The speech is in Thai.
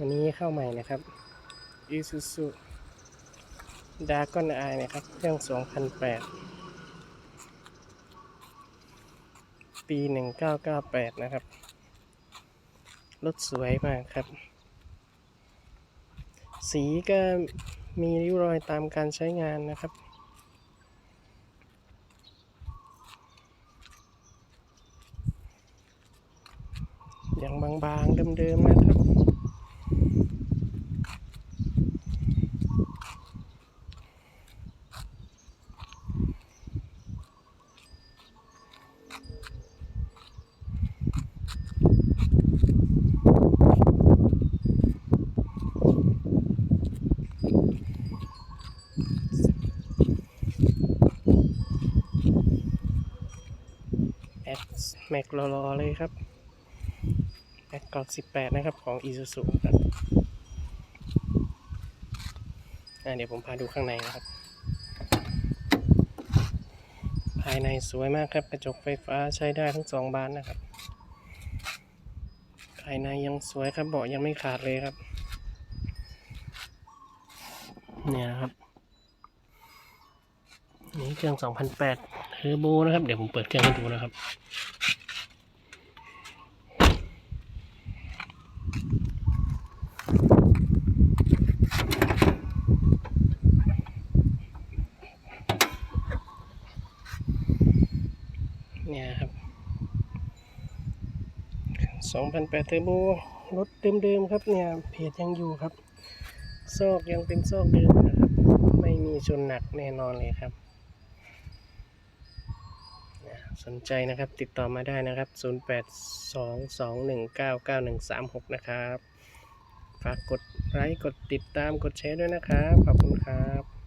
วันนี้เข้าใหม่นะครับ Isuzu d a r g o n Eye นะครับ เครื่อง 2008 ปี 1998 นะครับ รถสวยมากครับ สีก็มีริ้วรอยตามการใช้งานนะครับ อย่างบางๆเดิมๆนะครับ แอดแม็กรอเลยครับแม็กกรอบ18นะครับของ Isuzu ครับอะเดี๋ยวผมพาดูข้างในนะครับ ภายในสวยมากครับกระจกไฟฟ้าใช้ได้ทั้งสองบานนะครับ ภายในยังสวยครับเบาะยังไม่ขาดเลยครับ เนี่ยนะครับ นี่เครื่อง2008 เทอร์โบนะครับ เดี๋ยวผมเปิดเครื่องให้ดูนะครับเนี่ยครับ2008เทอร์โบรถเดิมๆครับเนี่ยเพจยังอยู่ครับ ซอกยังเป็นซอกเดิมนะครับ ไม่มีชนหนักแน่นอนเลยครับ สนใจนะครับติดต่อมาได้นะครับ 0822199136 นะครับ ฝากกดไลค์กดติดตามกดแชร์ด้วยนะครับ ขอบคุณครับ